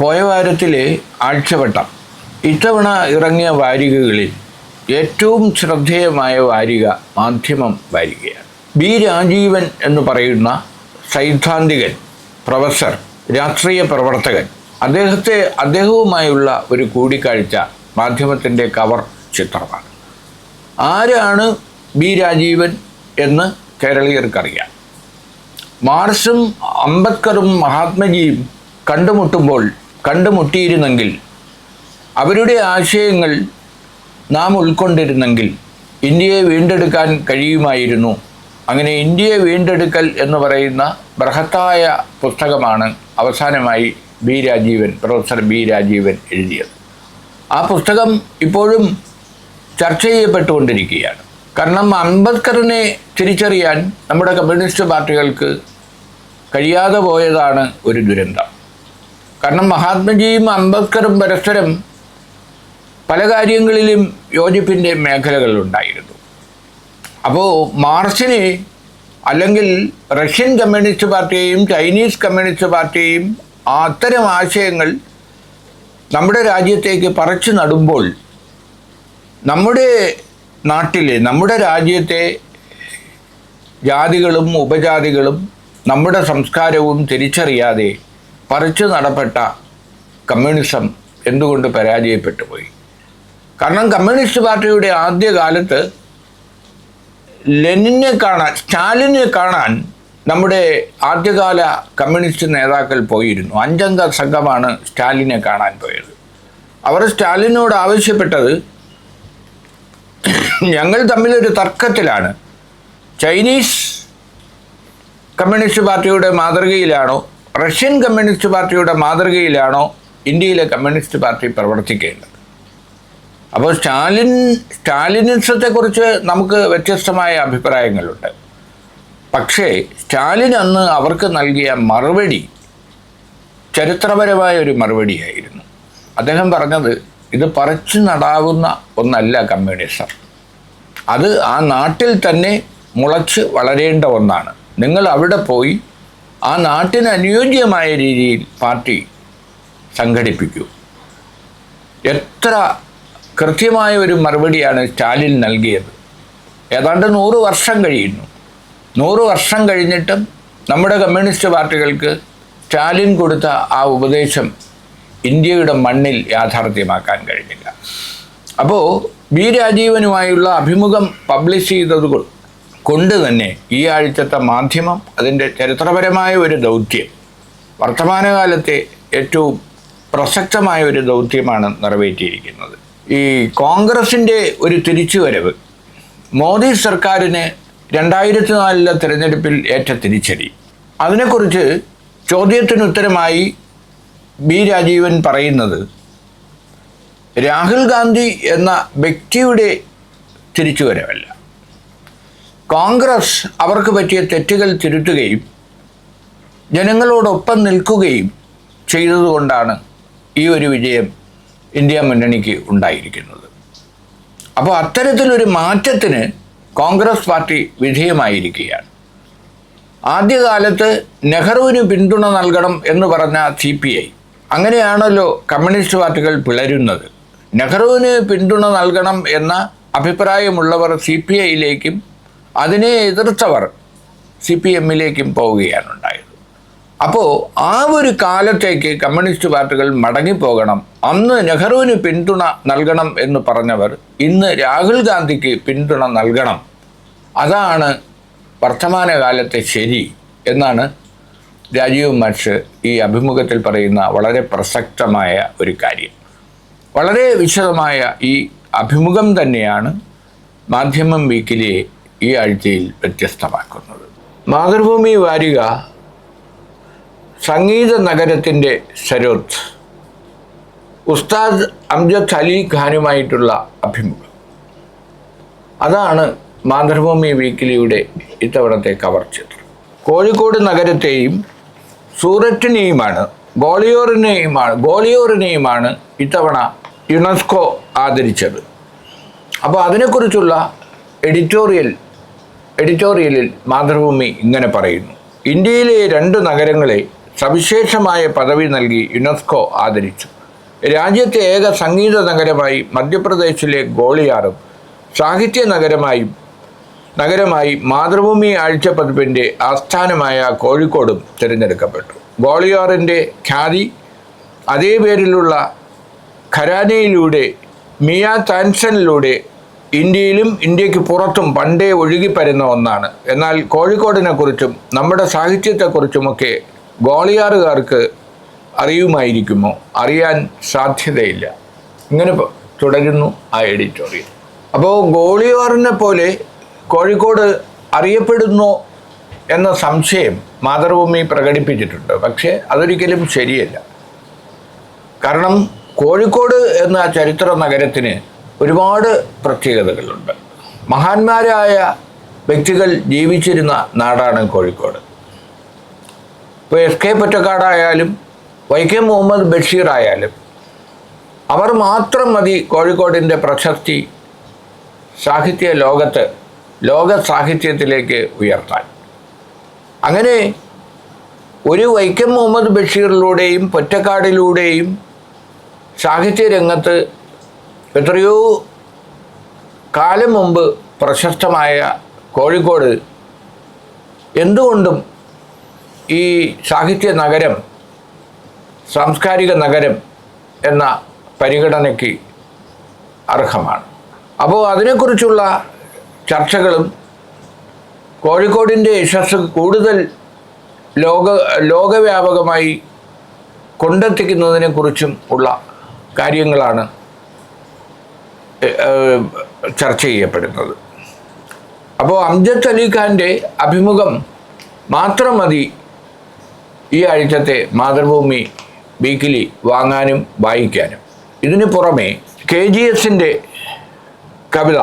പോയ വാരത്തിലെ ആഴ്ചവട്ടം ഇത്തവണ ഇറങ്ങിയ വാരികകളിൽ ഏറ്റവും ശ്രദ്ധേയമായ വാരിക മാധ്യമം വാരികയാണ്. ബി രാജീവൻ എന്ന് പറയുന്ന സൈദ്ധാന്തികൻ പ്രൊഫസർ രാഷ്ട്രീയ പ്രവർത്തകൻ അദ്ദേഹത്തെ അദ്ദേഹവുമായുള്ള ഒരു കൂടിക്കാഴ്ച മാധ്യമത്തിന്റെ കവർ ചിത്രമാണ്. ആരാണ് ബി രാജീവൻ എന്ന് കേരളീയർക്കറിയാം. മാർസും അംബേദ്കറും മഹാത്മജിയും കണ്ടുമുട്ടുമ്പോൾ കണ്ടുമുട്ടിയിരുന്നെങ്കിൽ അവരുടെ ആശയങ്ങൾ നാം ഉൾക്കൊണ്ടിരുന്നെങ്കിൽ ഇന്ത്യയെ വീണ്ടെടുക്കാൻ കഴിയുമായിരുന്നു. അങ്ങനെ ഇന്ത്യയെ വീണ്ടെടുക്കൽ എന്ന് പറയുന്ന ബൃഹത്തായ പുസ്തകമാണ് അവസാനമായി B Rajeevan professor B Rajeevan എഴുതിയത്. ആ പുസ്തകം ഇപ്പോഴും ചർച്ച ചെയ്യപ്പെട്ടുകൊണ്ടിരിക്കുകയാണ്. കാരണം അംബേദ്കറിനെ തിരിച്ചറിയാൻ നമ്മുടെ കമ്മ്യൂണിസ്റ്റ് പാർട്ടികൾക്ക് കഴിയാതെ പോയതാണ് ഒരു ദുരന്തം. കാരണം മഹാത്മജിയും അംബേദ്കറും പരസ്പരം പല കാര്യങ്ങളിലും യോജിപ്പിന്റെ മേഖലകളുണ്ടായിരുന്നു അപ്പോൾ മാർച്ചിന് അല്ലെങ്കിൽ റഷ്യൻ കമ്മ്യൂണിസ്റ്റ് പാർട്ടിയെയും ചൈനീസ് കമ്മ്യൂണിസ്റ്റ് പാർട്ടിയെയും അത്തരം ആശയങ്ങൾ നമ്മുടെ രാജ്യത്തേക്ക് പറിച്ചു നടുമ്പോൾ നമ്മുടെ നാട്ടിലെ നമ്മുടെ രാജ്യത്തെ ജാതികളും ഉപജാതികളും നമ്മുടെ സംസ്കാരവും തിരിച്ചറിയാതെ പറിച്ചു നടപ്പെട്ട കമ്മ്യൂണിസം എന്തുകൊണ്ട് പരാജയപ്പെട്ടു പോയി? കാരണം കമ്മ്യൂണിസ്റ്റ് പാർട്ടിയുടെ ആദ്യകാലത്ത് ലെനിനെ കാണാൻ സ്റ്റാലിനെ കാണാൻ നമ്മുടെ ആദ്യകാല കമ്മ്യൂണിസ്റ്റ് നേതാക്കൾ പോയിരുന്നു. അഞ്ചംഗ സംഘമാണ് സ്റ്റാലിനെ കാണാൻ പോയത്. അവർ സ്റ്റാലിനോട് ആവശ്യപ്പെട്ടത് ഞങ്ങൾ തമ്മിലൊരു തർക്കത്തിലാണ്. ചൈനീസ് കമ്മ്യൂണിസ്റ്റ് പാർട്ടിയുടെ മാതൃകയിലാണോ റഷ്യൻ കമ്മ്യൂണിസ്റ്റ് പാർട്ടിയുടെ മാതൃകയിലാണോ ഇന്ത്യയിലെ കമ്മ്യൂണിസ്റ്റ് പാർട്ടി പ്രവർത്തിക്കേണ്ടത്? അപ്പോൾ സ്റ്റാലിൻ സ്റ്റാലിനിസത്തെക്കുറിച്ച് നമുക്ക് വ്യത്യസ്തമായ അഭിപ്രായങ്ങളുണ്ട്. പക്ഷേ സ്റ്റാലിൻ അന്ന് അവർക്ക് നൽകിയ മറുപടി ചരിത്രപരമായ ഒരു മറുപടിയായിരുന്നു. അദ്ദേഹം പറഞ്ഞത് ഇത് പറിച്ചു നടാവുന്ന ഒന്നല്ല കമ്മ്യൂണിസം. അത് ആ നാട്ടിൽ തന്നെ മുളച്ച് വളരേണ്ട ഒന്നാണ്. നിങ്ങൾ അവിടെ പോയി ആ നാട്ടിന് അനുയോജ്യമായ രീതിയിൽ പാർട്ടി സംഘടിപ്പിക്കൂ. എത്ര കൃത്യമായ ഒരു മറുപടിയാണ് സ്റ്റാലിൻ നൽകിയത്. ഏതാണ്ട് നൂറ് വർഷം കഴിയുന്നു. നൂറ് വർഷം കഴിഞ്ഞിട്ടും നമ്മുടെ കമ്മ്യൂണിസ്റ്റ് പാർട്ടികൾക്ക് സ്റ്റാലിൻ കൊടുത്ത ആ ഉപദേശം ഇന്ത്യയുടെ മണ്ണിൽ യാഥാർത്ഥ്യമാക്കാൻ കഴിഞ്ഞില്ല. അപ്പോൾ ബി രാജീവനുമായുള്ള അഭിമുഖം പബ്ലിഷ് ചെയ്തത് കൊണ്ട് തന്നെ ഈ ആഴ്ചത്തെ മാധ്യമം അതിന്റെ ചരിത്രപരമായ ഒരു ദൗത്യം വർത്തമാനകാലത്തെ ഏറ്റവും പ്രസക്തമായ ഒരു ദൗത്യമാണ് നിറവേറ്റിയിരിക്കുന്നത്. ഈ കോൺഗ്രസിന്റെ ഒരു തിരിച്ചുവരവ് മോദി സർക്കാരിന് രണ്ടായിരത്തി നാലിലെ തിരഞ്ഞെടുപ്പിൽ ഏറ്റ തിരിച്ചടി. അതിനെക്കുറിച്ച് ചോദ്യത്തിന് ഉത്തരമായി ബി രാജീവൻ പറയുന്നത് രാഹുൽ ഗാന്ധി എന്ന വ്യക്തിയുടെ തിരിച്ചുവരവല്ല. കോൺഗ്രസ് അവർക്ക് പറ്റിയ തെറ്റുകൾ തിരുത്തുകയും ജനങ്ങളോടൊപ്പം നിൽക്കുകയും ചെയ്തതുകൊണ്ടാണ് ഈ ഒരു വിജയം ഇന്ത്യ മുന്നണിക്ക് ഉണ്ടായിരിക്കുന്നത്. അപ്പോൾ അത്തരത്തിലൊരു മാറ്റത്തിന് കോൺഗ്രസ് പാർട്ടി വിധേയമായിരിക്കുകയാണ്. ആദ്യകാലത്ത് നെഹ്റുവിന് പിന്തുണ നൽകണം എന്ന് പറഞ്ഞ സി പി ഐ അങ്ങനെയാണല്ലോ കമ്മ്യൂണിസ്റ്റ് പാർട്ടികൾ പിളരുന്നത്. നെഹ്റുവിന് പിന്തുണ നൽകണം എന്ന അഭിപ്രായമുള്ളവർ സി പി ഐയിലേക്കും അതിനെ എതിർത്തവർ സി പി എമ്മിലേക്കും പോവുകയാണ് ഉണ്ടായത് അപ്പോൾ ആ ഒരു കാലത്തേക്ക് കമ്മ്യൂണിസ്റ്റ് പാർട്ടികൾ മടങ്ങിപ്പോകണം. അന്ന് നെഹ്റുവിന് പിന്തുണ നൽകണം എന്ന് പറഞ്ഞവർ ഇന്ന് രാഹുൽ ഗാന്ധിക്ക് പിന്തുണ നൽകണം. അതാണ് വർത്തമാനകാലത്തെ ശരി എന്നാണ് രാജീവ് മാഷ് ഈ അഭിമുഖത്തിൽ പറയുന്ന വളരെ പ്രസക്തമായ ഒരു കാര്യം. വളരെ വിശദമായ ഈ അഭിമുഖം തന്നെയാണ് മാധ്യമം വീക്കിലിയെ ഈ ആഴ്ചയിൽ വ്യത്യസ്തമാക്കുന്നത്. മാതൃഭൂമി വാരിക സംഗീത നഗരത്തിന്റെ സരോത്ത് ഉസ്താദ് അംജദ് അലി ഖാനുമായിട്ടുള്ള അഭിമുഖം. അതാണ് മാതൃഭൂമി വീക്കിലിയുടെ ഇത്തവണത്തെ കവർ ചിത്രം. കോഴിക്കോട് നഗരത്തെയും സൂററ്റിനെയുമാണ് ഗോളിയോറിനെയുമാണ് ഗോളിയോറിനെയുമാണ് ഇത്തവണ യുനെസ്കോ ആദരിച്ചത്. അപ്പോൾ അതിനെക്കുറിച്ചുള്ള എഡിറ്റോറിയൽ എഡിറ്റോറിയലിൽ മാതൃഭൂമി ഇങ്ങനെ പറയുന്നു. ഇന്ത്യയിലെ രണ്ട് നഗരങ്ങളെ സവിശേഷമായ പദവി നൽകി യുനെസ്കോ ആദരിച്ചു. രാജ്യത്തെ ഏക സംഗീത നഗരമായി മധ്യപ്രദേശിലെ ഗോളിയാറും സാഹിത്യ നഗരമായും നഗരമായി മാതൃഭൂമി ആഴ്ച പതിപ്പിന്റെ ആസ്ഥാനമായ കോഴിക്കോടും തിരഞ്ഞെടുക്കപ്പെട്ടു. ഗോളിയാറിന്റെ ഖ്യാതി അതേ പേരിലുള്ള ഖരാനയിലൂടെ മിയ താൻസനിലൂടെ ഇന്ത്യയിലും ഇന്ത്യയ്ക്ക് പുറത്തും പണ്ടേ ഒഴുകിപ്പരുന്ന ഒന്നാണ്. എന്നാൽ കോഴിക്കോടിനെ കുറിച്ചും നമ്മുടെ സാഹിത്യത്തെക്കുറിച്ചുമൊക്കെ ഗോളിയാറുകാർക്ക് അറിയുമായിരിക്കുമോ? അറിയാൻ സാധ്യതയില്ല. ഇങ്ങനെ തുടരുന്നു ആ എഡിറ്റോറിയൽ. അപ്പോൾ ഗോളിയാറിനെ പോലെ കോഴിക്കോട് അറിയപ്പെടുന്നു എന്ന സംശയം മാതൃഭൂമി പ്രകടിപ്പിച്ചിട്ടുണ്ട്. പക്ഷേ അതൊരിക്കലും ശരിയല്ല. കാരണം കോഴിക്കോട് എന്ന ചരിത്ര നഗരത്തിന് ഒരുപാട് പ്രത്യേകതകളുണ്ട്. മഹാന്മാരായ വ്യക്തികൾ ജീവിച്ചിരുന്ന നാടാണ് കോഴിക്കോട്. ഇപ്പോൾ എസ് കെ പൊറ്റക്കാടായാലും വൈക്കം മുഹമ്മദ് ബഷീർ ആയാലും അവർ മാത്രം മതി കോഴിക്കോടിന്റെ പ്രശസ്തി സാഹിത്യ ലോകത്ത് ലോക സാഹിത്യത്തിലേക്ക് ഉയർത്താൻ. അങ്ങനെ ഒരു വൈക്കം മുഹമ്മദ് ബഷീറിലൂടെയും പൊറ്റക്കാടിലൂടെയും സാഹിത്യ രംഗത്ത് എത്രയോ കാലം മുമ്പ് പ്രശസ്തമായ കോഴിക്കോട് എന്തുകൊണ്ടും ഈ സാഹിത്യ നഗരം സാംസ്കാരിക നഗരം എന്ന പരിഗണനയ്ക്ക് അർഹമാണ്. അപ്പോൾ അതിനെക്കുറിച്ചുള്ള ചർച്ചകളും കോഴിക്കോടിന്റെ യശസ് കൂടുതൽ ലോക ലോകവ്യാപകമായി കൊണ്ടെത്തിക്കുന്നതിനെക്കുറിച്ചും ഉള്ള കാര്യങ്ങളാണ് ചർച്ച ചെയ്യപ്പെടുന്നത്. അപ്പോൾ അംജദ് അലി ഖാന്റെ അഭിമുഖം മാത്രം മതി ഈ ആഴ്ചത്തെ മാതൃഭൂമി വീക്കിലി വാങ്ങാനും വായിക്കാനും. ഇതിന് പുറമെ കെ ജി എസിന്റെ കവിത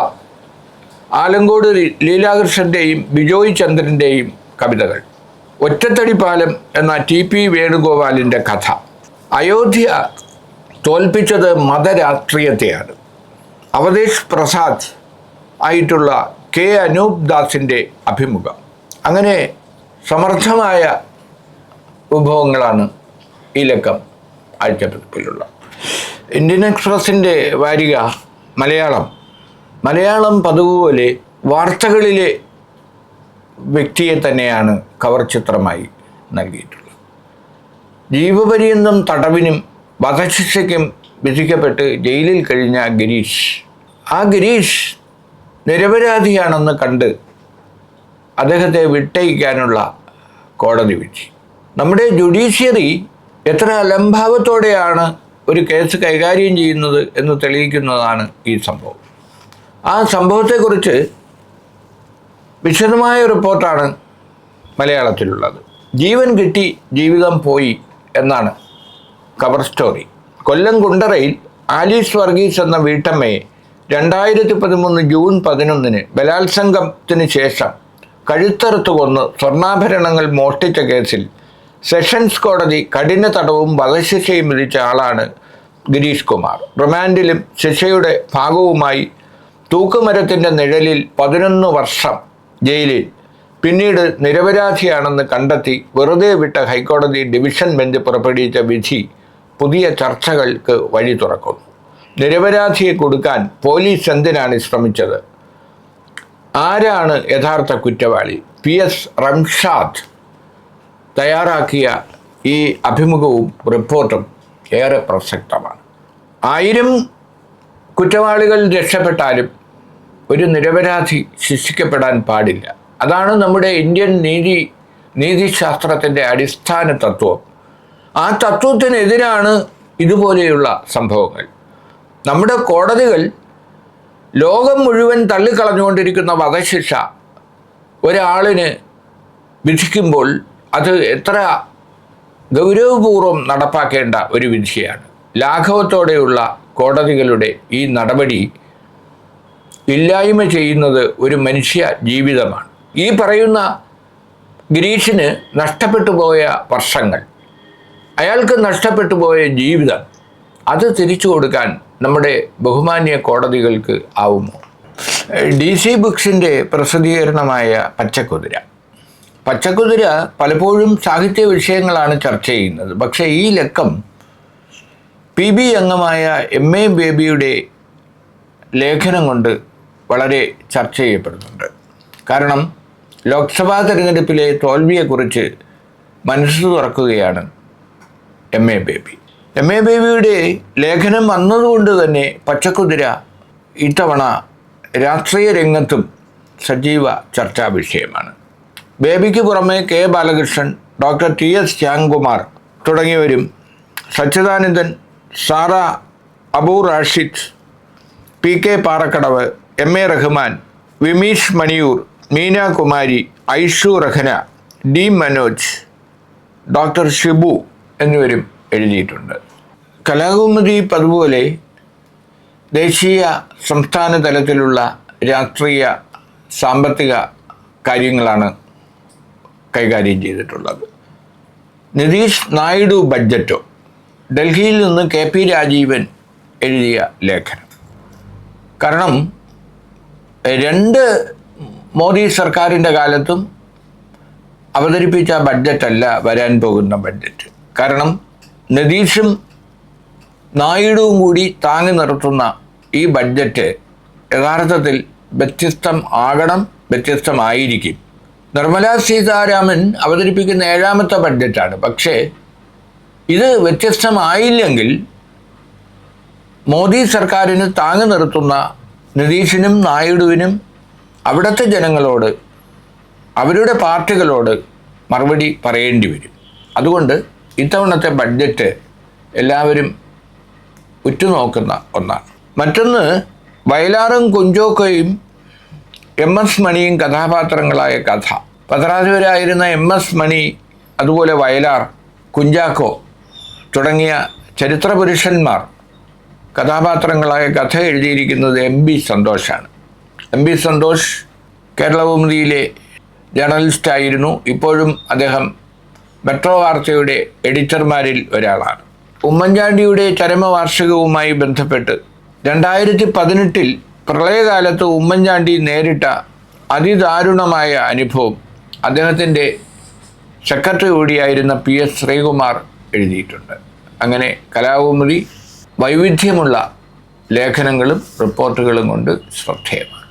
ആലങ്കോട് ലീലാകൃഷ്ണന്റെയും ബിജോയ് ചന്ദ്രന്റെയും കവിതകൾ ഒറ്റത്തടിപ്പാലം എന്ന ടി പി വേണുഗോപാലിന്റെ കഥ. അയോധ്യ തോൽപ്പിച്ചത് മതരാഷ്ട്രീയത്തെയാണ്. അവതേഷ് പ്രസാദ് ആയിട്ടുള്ള കെ അനൂപ് ദാസിന്റെ അഭിമുഖം. അങ്ങനെ സമർത്ഥമായ വിഭവങ്ങളാണ് ഈ ലക്കം ആഴ്ചപ്പതിപ്പിലുള്ള ഇന്ത്യൻ എക്സ്പ്രസിന്റെ വാരിക മലയാളം. മലയാളം പതുപോലെ വാർത്തകളിലെ വ്യക്തിയെ തന്നെയാണ് കവർ ചിത്രമായി നൽകിയിട്ടുള്ളത്. ജീവപര്യന്തം തടവിനും വധശിക്ഷയ്ക്കും വിധിക്കപ്പെട്ട് ജയിലിൽ കഴിഞ്ഞ ഗിരീഷ് ആ ഗിരീഷ് നിരപരാധിയാണെന്ന് കണ്ട് അദ്ദേഹത്തെ വിട്ടയിക്കാനുള്ള കോടതി വിധി. നമ്മുടെ ജുഡീഷ്യറി എത്ര അലംഭാവത്തോടെയാണ് ഒരു കേസ് കൈകാര്യം ചെയ്യുന്നത് എന്ന് തെളിയിക്കുന്നതാണ് ഈ സംഭവം. ആ സംഭവത്തെക്കുറിച്ച് വിശദമായ റിപ്പോർട്ടാണ് മലയാളത്തിലുള്ളത്. ജീവൻ കിട്ടി ജീവിതം പോയി എന്നാണ് കവർ സ്റ്റോറി. കൊല്ലം കുണ്ടറയിൽ ആലീസ് വർഗീസ് എന്ന വീട്ടമ്മയെ രണ്ടായിരത്തി പതിമൂന്ന് ജൂൺ പതിനൊന്നിന് ബലാത്സംഗത്തിന് ശേഷം കഴുത്തറുത്ത് കൊന്ന് സ്വർണാഭരണങ്ങൾ മോഷ്ടിച്ച കേസിൽ സെഷൻസ് കോടതി കഠിന തടവും വധശിക്ഷയും വിധിച്ച ആളാണ് ഗിരീഷ് കുമാർ. റിമാൻഡിലും ശിക്ഷയുടെ ഭാഗവുമായി തൂക്കുമരത്തിന്റെ നിഴലിൽ പതിനൊന്ന് വർഷം ജയിലിൽ. പിന്നീട് നിരപരാധിയാണെന്ന് കണ്ടെത്തി വെറുതെ വിട്ട ഹൈക്കോടതി ഡിവിഷൻ ബെഞ്ച് പുറപ്പെടുവിച്ച വിധി പുതിയ ചർച്ചകൾക്ക് വഴി തുറക്കുന്നു. നിരപരാധിയെ കൊടുക്കാൻ പോലീസ് എന്തിനാണ് ശ്രമിച്ചത്? ആരാണ് യഥാർത്ഥ കുറ്റവാളി? പി എസ് റംഷാദ് തയ്യാറാക്കിയ ഈ അഭിമുഖവും റിപ്പോർട്ടും ഏറെ പ്രസക്തമാണ്. ആയിരം കുറ്റവാളികൾ രക്ഷപ്പെട്ടാലും ഒരു നിരപരാധി ശിക്ഷിക്കപ്പെടാൻ പാടില്ല. അതാണ് നമ്മുടെ ഇന്ത്യൻ നീതി നീതിശാസ്ത്രത്തിന്റെ അടിസ്ഥാന തത്വം. ആ തത്വത്തിനെതിരാണ് ഇതുപോലെയുള്ള സംഭവങ്ങൾ. നമ്മുടെ കോടതികൾ ലോകം മുഴുവൻ തള്ളിക്കളഞ്ഞുകൊണ്ടിരിക്കുന്ന വധശിക്ഷ ഒരാളിന് വിധിക്കുമ്പോൾ അത് എത്ര ഗൗരവപൂർവം നടപ്പാക്കേണ്ട ഒരു വിധിയാണ്. ലാഘവത്തോടെയുള്ള കോടതികളുടെ ഈ നടപടി ഇല്ലായ്മ ചെയ്യുന്നത് ഒരു മനുഷ്യ ജീവിതമാണ്. ഈ പറയുന്ന ഗിരീഷിന് നഷ്ടപ്പെട്ടു പോയ വർഷങ്ങൾ അയാൾക്ക് നഷ്ടപ്പെട്ടു പോയ ജീവിതം അത് തിരിച്ചു കൊടുക്കാൻ നമ്മുടെ ബഹുമാന്യ കോടതികൾക്ക് ആവുമോ? D C ബുക്സിന്റെ പ്രസിദ്ധീകരണമായ Pachakuthira. പച്ചക്കുതിര പലപ്പോഴും സാഹിത്യ വിഷയങ്ങളാണ് ചർച്ച ചെയ്യുന്നത്. പക്ഷേ ഈ ലക്കം പി ബി അംഗമായ എം എ ബേബിയുടെ ലേഖനം കൊണ്ട് വളരെ ചർച്ച ചെയ്യപ്പെടുന്നുണ്ട്. കാരണം ലോക്സഭാ തെരഞ്ഞെടുപ്പിലെ തോൽവിയെക്കുറിച്ച് മനസ്സ് തുറക്കുകയാണ് M A Baby. M A ബേബിയുടെ ലേഖനം വന്നതുകൊണ്ട് തന്നെ പച്ചക്കുതിര ഇത്തവണ രാഷ്ട്രീയ രംഗത്തും സജീവ ചർച്ചാ വിഷയമാണ് ബേബിക്ക് പുറമെ K Balakrishnan doctor T S Shyamkumar തുടങ്ങിയവരും Sachidanandan Sara Abu Rashid P K Parakkadavu M A Rahman Vimeesh Maniyur Meenakumari Aishu Rahana D Manoj doctor Shibu എന്നിവരും എഴുതിയിട്ടുണ്ട്. കലാകൗമുദി പതുപോലെ ദേശീയ സംസ്ഥാന തലത്തിലുള്ള രാഷ്ട്രീയ സാമ്പത്തിക കാര്യങ്ങളാണ് കൈകാര്യം ചെയ്തിട്ടുള്ളത്. നിതീഷ് നായിഡു ബഡ്ജറ്റോ ഡൽഹിയിൽ നിന്ന് കെ പി രാജീവൻ എഴുതിയ ലേഖനം. കാരണം രണ്ട് മോദി സർക്കാരിന്റെ കാലത്തും അവതരിപ്പിച്ച ബഡ്ജറ്റല്ല വരാൻ പോകുന്ന ബഡ്ജറ്റ്. കാരണം നിതീഷും നായിഡുവും കൂടി താങ്ങി നിർത്തുന്ന ഈ ബഡ്ജറ്റ് യഥാർത്ഥത്തിൽ വ്യത്യസ്തം ആകണം വ്യത്യസ്തമായിരിക്കും. നിർമ്മലാ സീതാരാമൻ അവതരിപ്പിക്കുന്ന ഏഴാമത്തെ ബഡ്ജറ്റാണ് പക്ഷേ ഇത് വ്യത്യസ്തമായില്ലെങ്കിൽ മോദി സർക്കാരിന് താങ്ങി നിർത്തുന്ന നിതീഷിനും നായിഡുവിനും അവിടുത്തെ ജനങ്ങളോട് അവരുടെ പാർട്ടികളോട് മറുപടി പറയേണ്ടി വരും. അതുകൊണ്ട് ഇത്തവണത്തെ ബഡ്ജറ്റ് എല്ലാവരും ഉറ്റുനോക്കുന്ന ഒന്നാണ്. മറ്റൊന്ന് വയലാറും കുഞ്ചോക്കയും എം എസ് മണിയും കഥാപാത്രങ്ങളായ കഥ. പത്രാധിപരായിരുന്ന എം എസ് മണി അതുപോലെ വയലാർ കുഞ്ചാക്കോ തുടങ്ങിയ ചരിത്ര പുരുഷന്മാർ കഥാപാത്രങ്ങളായ കഥ എഴുതിയിരിക്കുന്നത് എം ബി സന്തോഷാണ്. എം ബി സന്തോഷ് കേരളഭൂമിതിയിലെ ജേർണലിസ്റ്റായിരുന്നു ഇപ്പോഴും അദ്ദേഹം മെട്രോ വാർത്തയുടെ എഡിറ്റർമാരിൽ ഒരാളാണ്. ഉമ്മൻചാണ്ടിയുടെ ചരമവാർഷികവുമായി ബന്ധപ്പെട്ട് രണ്ടായിരത്തി പതിനെട്ടിൽ പ്രളയകാലത്ത് ഉമ്മൻചാണ്ടി നേരിട്ട അതിദാരുണമായ അനുഭവം അദ്ദേഹത്തിന്റെ സെക്രട്ടറി കൂടിയായിരുന്ന പി എസ് ശ്രീകുമാർ എഴുതിയിട്ടുണ്ട്. അങ്ങനെ കലാകൗമുദി വൈവിധ്യമുള്ള ലേഖനങ്ങളും റിപ്പോർട്ടുകളും കൊണ്ട് ശ്രദ്ധേയമാണ്.